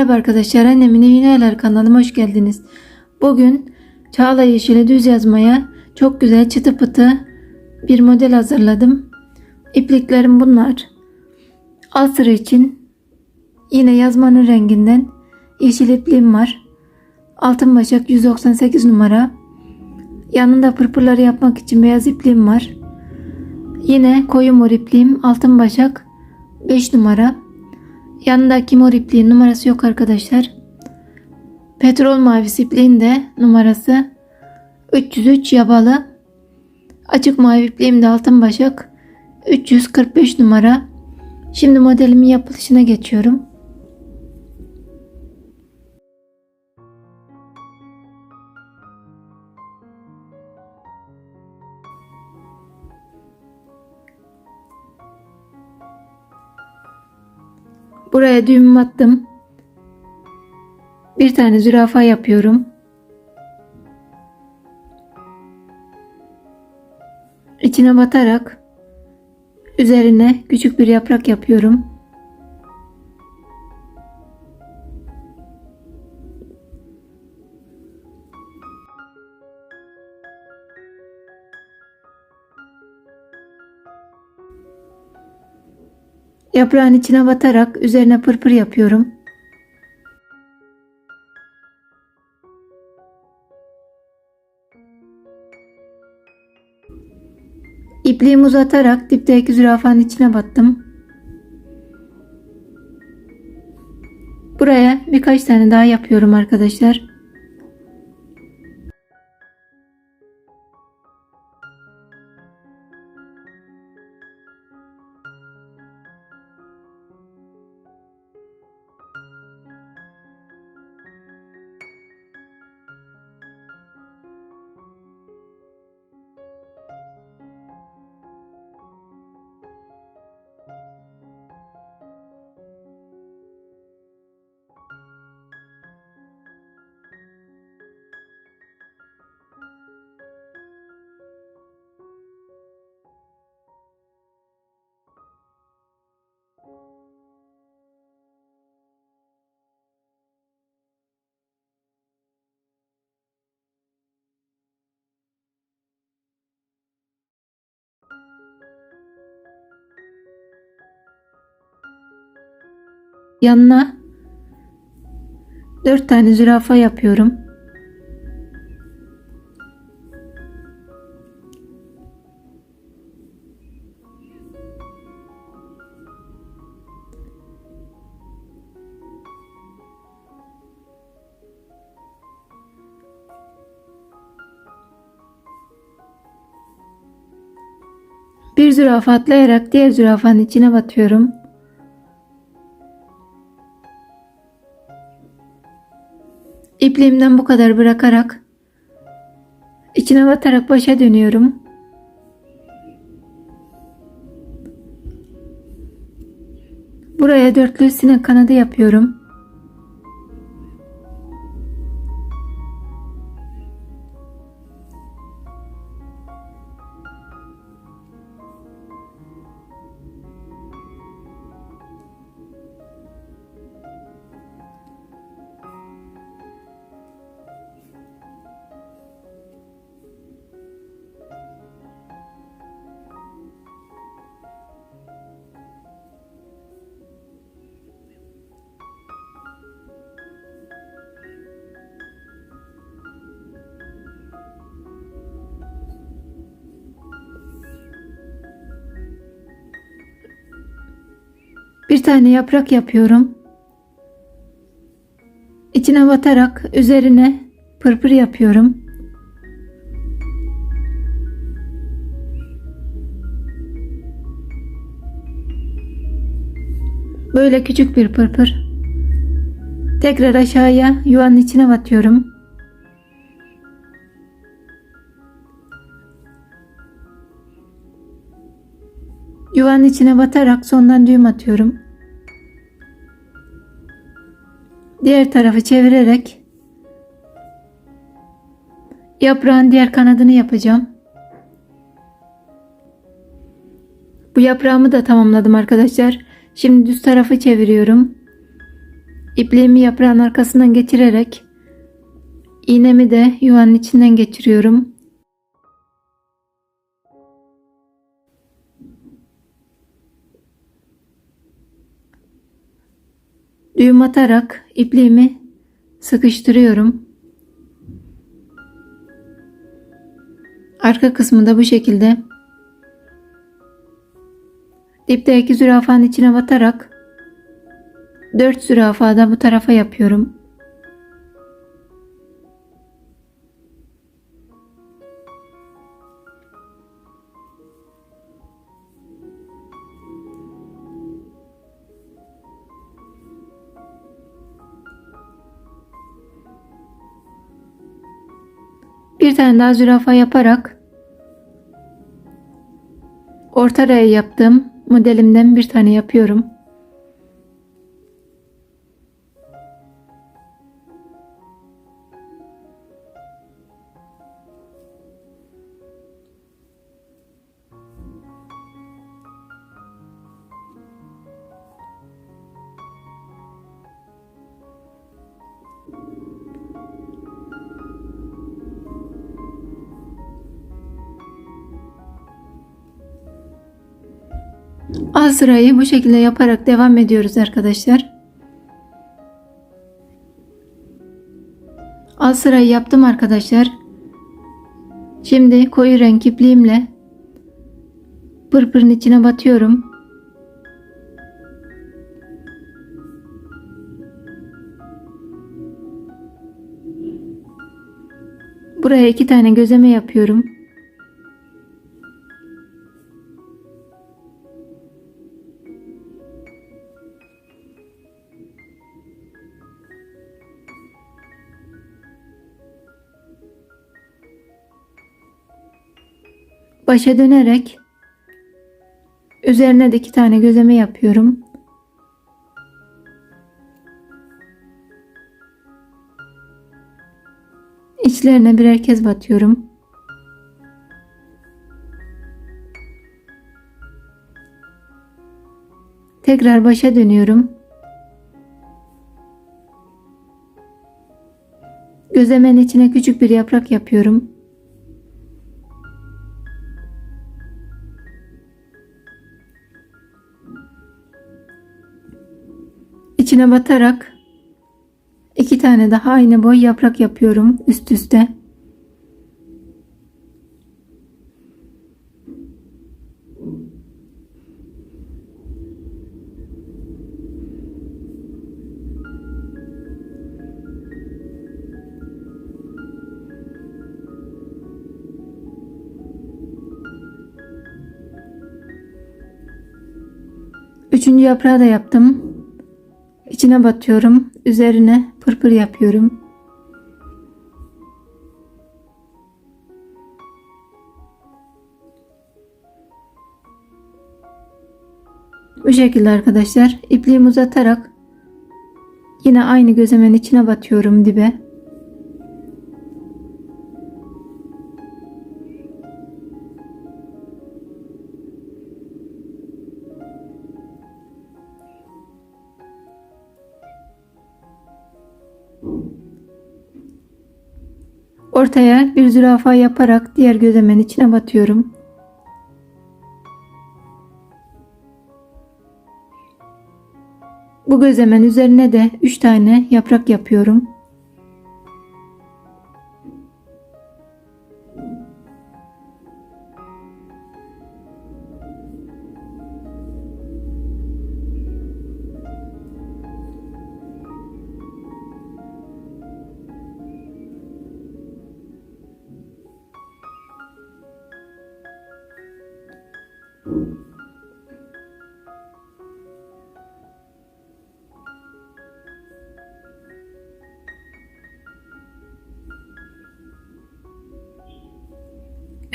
Merhaba arkadaşlar annemin ayarlar kanalıma hoş geldiniz. Bugün Çağla Yeşil'e düz yazmaya çok güzel çıtı pıtı bir model hazırladım. İpliklerim bunlar. Alt sıra için yine yazmanın renginden yeşil ipliğim var. Altın başak 198 numara. Yanında pırpırları yapmak için beyaz ipliğim var. Yine koyu mor ipliğim altın başak 5 numara. Yanındaki mor ipliğin numarası yok arkadaşlar. Petrol mavisi ipliğin de numarası 303 yabalı. Açık mavi ipliğim de altın başak 345 numara. Şimdi modelimin yapılışına geçiyorum. Buraya düğüm attım. Bir tane zürafa yapıyorum. İçine batarak üzerine küçük bir yaprak yapıyorum. Yaprağın içine batarak üzerine pırpır yapıyorum. İpliğimi uzatarak dipteki zürafanın içine battım. Buraya birkaç tane daha yapıyorum arkadaşlar. Yanına 4 tane zürafa yapıyorum. Bir zürafa atlayarak diğer zürafanın içine batıyorum. İpliğimden bu kadar bırakarak içine batarak başa dönüyorum. Buraya dörtlü sinek kanadı yapıyorum. Bir tane yaprak yapıyorum. İçine batarak üzerine pırpır yapıyorum. Böyle küçük bir pırpır. Tekrar aşağıya yuvanın içine batıyorum. Yuvanın içine batarak sondan düğüm atıyorum. Diğer tarafı çevirerek yaprağın diğer kanadını yapacağım. Bu yaprağımı da tamamladım arkadaşlar. Şimdi düz tarafı çeviriyorum. ipliğimi yaprağın arkasından geçirerek iğnemi de yuvanın içinden geçiriyorum. Düğüm atarak ipliğimi sıkıştırıyorum. Arka kısmı da bu şekilde. Dipteki zürafanın içine batarak 4 zürafa da bu tarafa yapıyorum. Tane daha zürafa yaparak orta raya yaptığım modelimden bir tane yapıyorum. Alt sırayı bu şekilde yaparak devam ediyoruz arkadaşlar. Alt sırayı yaptım arkadaşlar. Şimdi koyu renk ipliğimle pırpırın içine batıyorum. Buraya iki tane gözleme yapıyorum. Başa dönerek üzerine de iki tane gözleme yapıyorum. İçlerine birer kez batıyorum. Tekrar başa dönüyorum. Gözlemenin içine küçük bir yaprak yapıyorum. İçine batarak iki tane daha aynı boy yaprak yapıyorum üst üste. Üçüncü yaprağı da yaptım. İçine batıyorum. Üzerine pırpır yapıyorum. Bu şekilde arkadaşlar ipliğimi uzatarak yine aynı gözlemenin içine batıyorum dibe. Ortaya bir zürafa yaparak diğer gözlemenin içine batıyorum. Bu gözlemenin üzerine de 3 tane yaprak yapıyorum.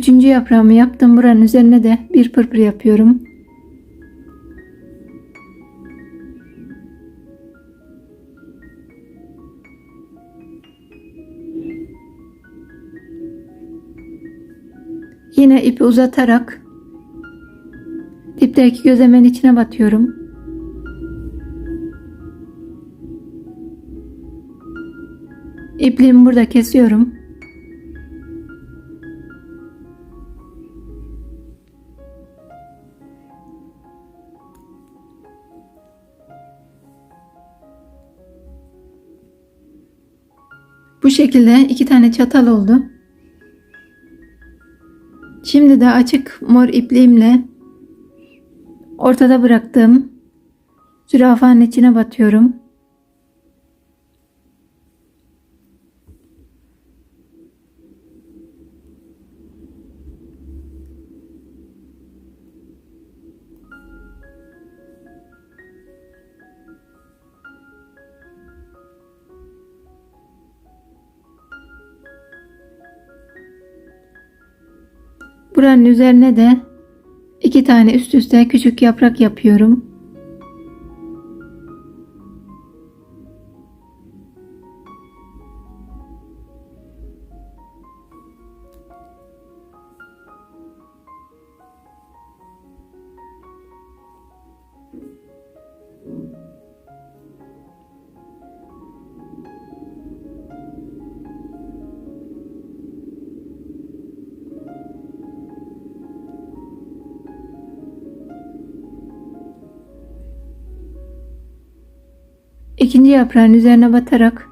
Üçüncü yaprağımı yaptım. Buranın üzerine de bir pırpır yapıyorum. Yine ipi uzatarak dipteki gözlemenin içine batıyorum. İpliğimi burada kesiyorum. Bu şekilde iki tane çatal oldu. Şimdi de açık mor ipliğimle ortada bıraktığım zürafanın içine batıyorum. Buranın üzerine de iki tane üst üste küçük yaprak yapıyorum. İkinci yaprağın üzerine batarak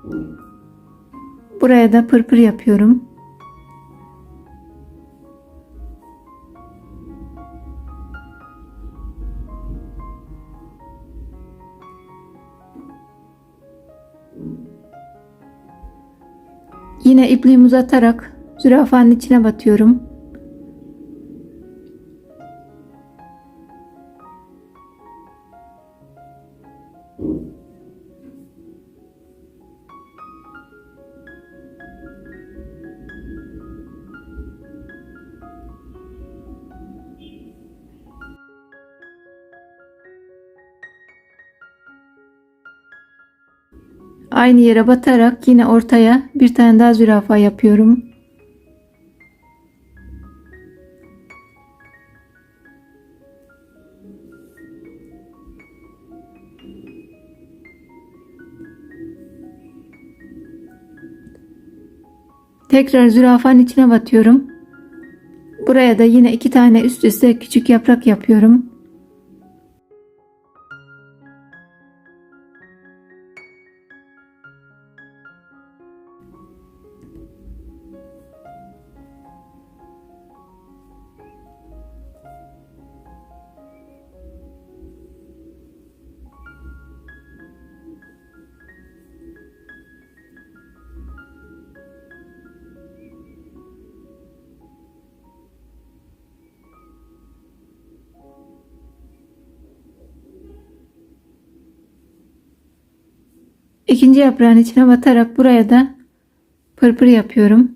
buraya da pırpır yapıyorum. Yine ipliğimi uzatarak zürafanın içine batıyorum. Aynı yere batarak yine ortaya bir tane daha zürafa yapıyorum. Tekrar zürafanın içine batıyorum. Buraya da yine iki tane üst üste küçük yaprak yapıyorum. İkinci yaprağın içine batarak buraya da pırpır yapıyorum.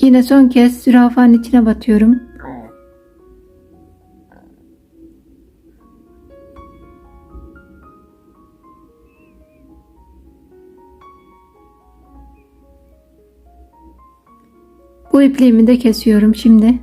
Yine son kez zürafanın içine batıyorum. Bu ipliğimi de kesiyorum şimdi.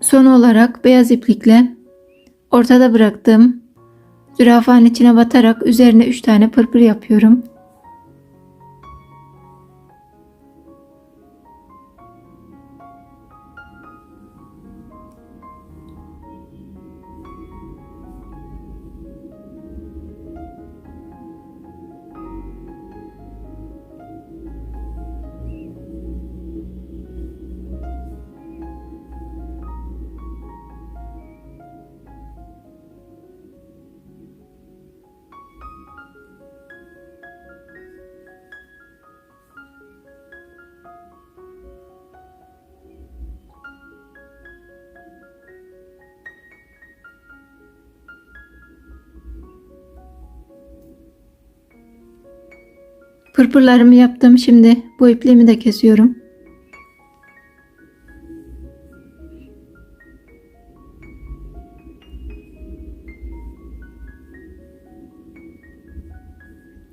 Son olarak beyaz iplikle ortada bıraktığım zürafanın içine batarak üzerine 3 tane pırpır yapıyorum. Pırpırlarımı yaptım. Şimdi bu ipliğimi de kesiyorum.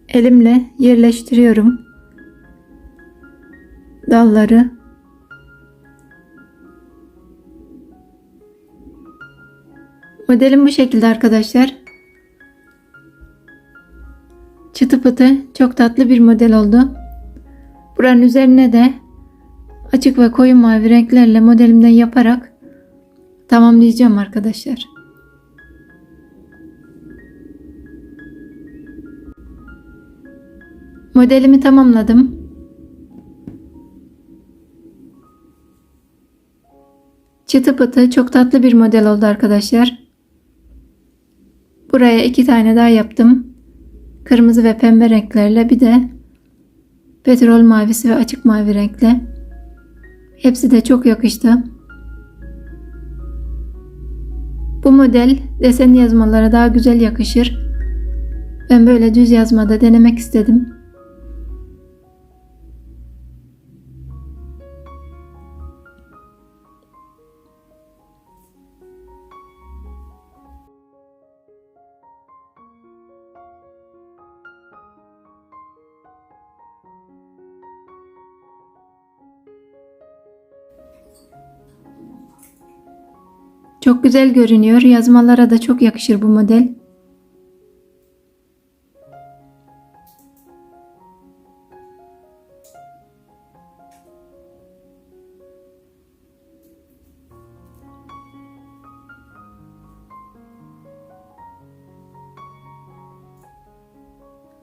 Elimle yerleştiriyorum dalları. Modelim bu şekilde arkadaşlar. Çıtı pıtı çok tatlı bir model oldu. Buranın üzerine de açık ve koyu mavi renklerle modelimden yaparak tamamlayacağım arkadaşlar. Modelimi tamamladım. Çıtı pıtı çok tatlı bir model oldu arkadaşlar. Buraya iki tane daha yaptım. Kırmızı ve pembe renklerle bir de petrol mavisi ve açık mavi renkle. Hepsi de çok yakıştı. Bu model desen yazmalara daha güzel yakışır. Ben böyle düz yazmada denemek istedim. Çok güzel görünüyor. Yazmalara da çok yakışır bu model.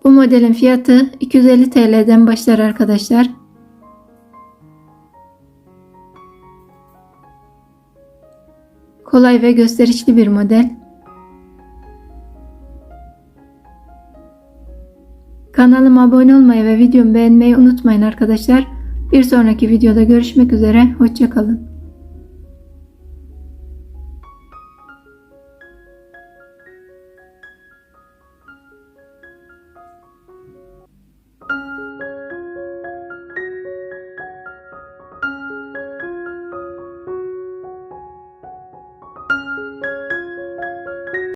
Bu modelin fiyatı 250 TL'den başlar arkadaşlar. Kolay ve gösterişli bir model. Kanalıma abone olmayı ve videomu beğenmeyi unutmayın arkadaşlar. Bir sonraki videoda görüşmek üzere. Hoşçakalın.